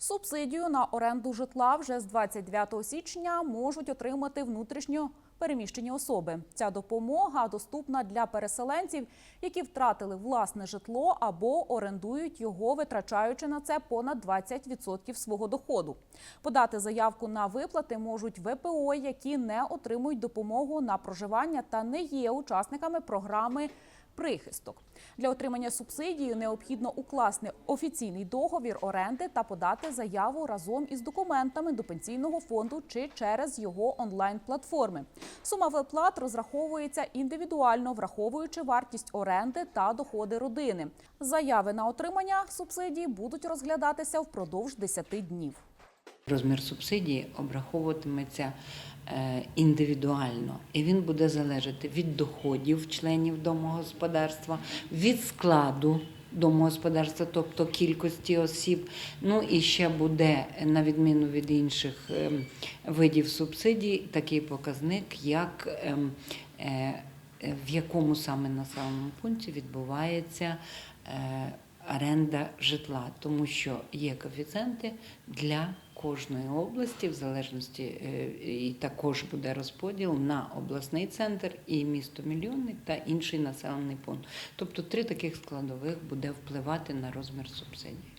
Субсидію на оренду житла вже з 29 січня можуть отримати внутрішньо переміщені особи. Ця допомога доступна для переселенців, які втратили власне житло або орендують його, витрачаючи на це понад 20% свого доходу. Подати заявку на виплати можуть ВПО, які не отримують допомогу на проживання та не є учасниками програми прихисток. Для отримання субсидії необхідно укласти офіційний договір оренди та подати заяву разом із документами до пенсійного фонду чи через його онлайн-платформи. Сума виплат розраховується індивідуально, враховуючи вартість оренди та доходи родини. Заяви на отримання субсидії будуть розглядатися впродовж 10 днів. Розмір субсидії обраховуватиметься індивідуально, і він буде залежати від доходів членів домогосподарства, від складу домогосподарства, тобто кількості осіб. Ну і ще буде, на відміну від інших ем, видів субсидій, такий показник, як ем, е, е, в якому саме населеному пункті відбувається. Оренда житла, тому що є коефіцієнти для кожної області, в залежності е, і також буде розподіл на обласний центр і місто мільйонник та інший населений пункт. Тобто три таких складових буде впливати на розмір субсидій.